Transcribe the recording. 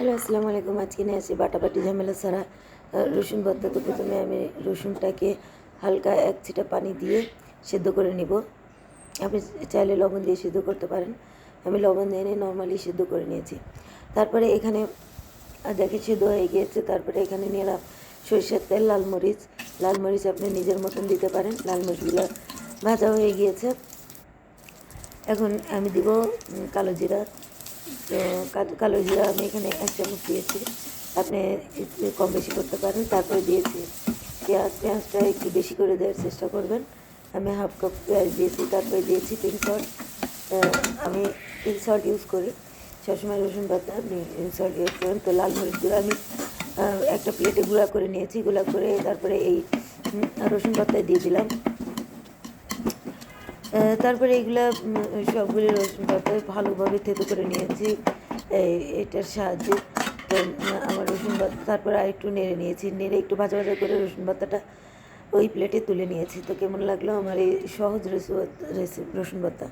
Hello, আসসালামু আলাইকুম। আজকে নিয়ে আসি বাটাবাটি ঝামেলা ছাড়া রসুন তো প্রথমে আমি রসুনটাকে হালকা এক ছিটা পানি দিয়ে সেদ্ধ করে নিব। আপনি চাইলে লবণ দিয়ে সেদ্ধ করতে পারেন। আমি লবণ দিয়ে নিয়ে নর্মালি সেদ্ধ করে নিয়েছি। তারপরে এখানে দেখে সেদ্ধ হয়ে গিয়েছে, তারপরে এখানে নিলাম সরিষার তেল, লাল মরিচ। লাল মরিচ আপনি নিজের মতন দিতে পারেন, লাল মরিচগুলো ভাজা হয়ে গিয়েছে। এখন আমি দিব কালো জিরা। তো কালো জিরা আমি এখানে এক চামচ দিয়েছি। আপনি একটু কম বেশি করতে পারেন, তারপরে দিয়েছি। পেঁয়াজ, পেঁয়াজটা একটু বেশি করে দেওয়ার চেষ্টা করবেন। আমি হাফ কাপ পেঁয়াজ দিয়েছি, তারপরে দিয়েছি পিঙ্ক সল্ট আমি পিঙ্ক সল্ট ইউজ করি। সবসময় রসুন পাতা, আপনি সল্ট ইউজ করেন। তো লাল মরিচগুলো আমি একটা প্লেটে গুঁড়া করে নিয়েছি, গুঁড়া করে তারপরে এই রসুন পাতায় দিয়ে দিলাম। তারপরে এগুলো সবগুলি রসুন পাতা ভালোভাবে থেতো করে নিয়েছি। এটার সাহায্যে তো আমার রসুন পাতা, তারপরে আরেকটু নেড়ে নিয়েছি। নেড়ে একটু ভাজা ভাজা করে রসুন পাতাটা ওই প্লেটে তুলে নিয়েছি। তো কেমন লাগল আমার এই সহজ রেসিপি, রসুন পাতা?